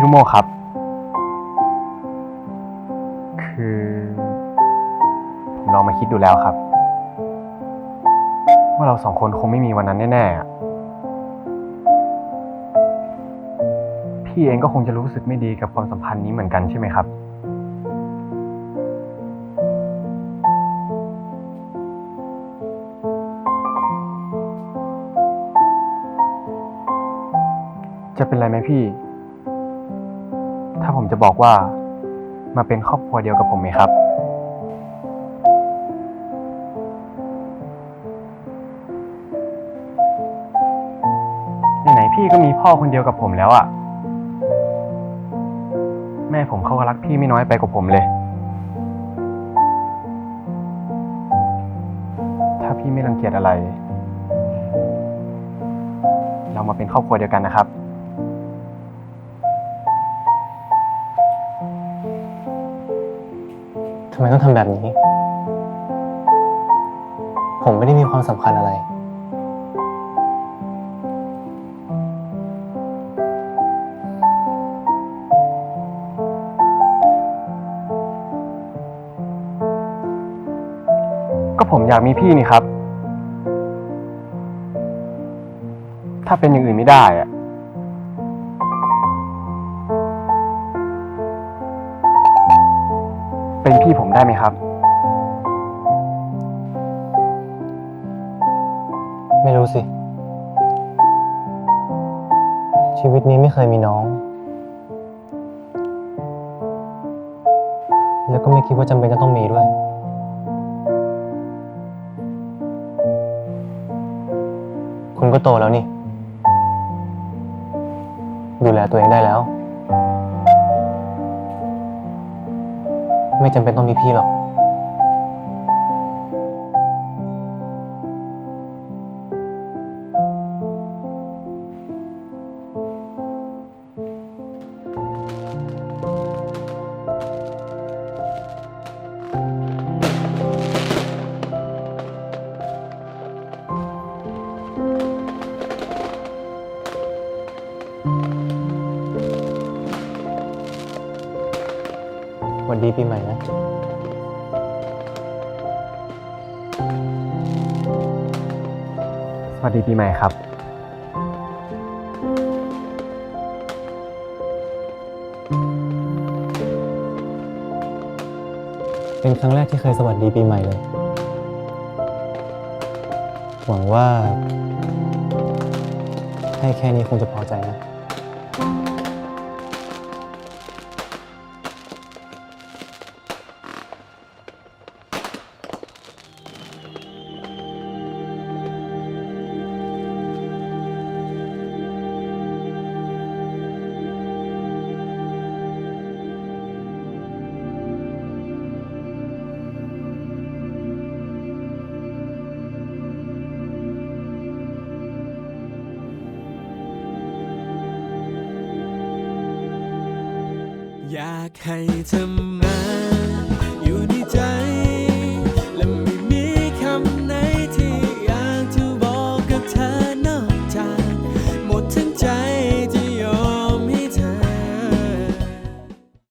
พี่ลูกโมครับ คือผมลองมาคิดดูแล้วครับ ว่าเราสองคนคงไม่มีวันนั้นแน่ๆอะพี่เองก็คงจะรู้สึกไม่ดีกับความสัมพันธ์นี้เหมือนกันใช่ไหมครับ จะเป็นไรไหมพี่าผมจะบอกว่ามาเป็นครอบครัวเดียวกับผมไหมครับ ไหนๆพี่ก็มีพ่อคนเดียวกับผมแล้วอะแม่ผมเขาก็รักพี่ไม่น้อยไปกว่าผมเลย ถ้าพี่ไม่รังเกียจอะไร เรามาเป็นครอบครัวเดียวกันนะครับ ไมต้องทำแบบนี้ ผมไม่ได้มีความสำคัญอะไร ก็ผมอยากมีพี่นี่ครับ ถ้าเป็นอย่างอื่นไม่ได้อะ เป็นพี่ผมได้ไหมครับ ไม่รู้สิ ชีวิตนี้ไม่เคยมีน้อง แล้วก็ไม่คิดว่าจำเป็นจะต้องมีด้วย คุณก็โตแล้วนี่ ดูแลตัวเองได้แล้ว ไม่จำเป็นต้องมีพี่หรอก วันดีปีใหม่นะ สวัสดีปีใหม่ครับ เป็นครั้งแรกที่เคยสวัสดีปีใหม่เลย หวังว่าให้แค่นี้คงจะพอใจนะ อยากให้เธอมา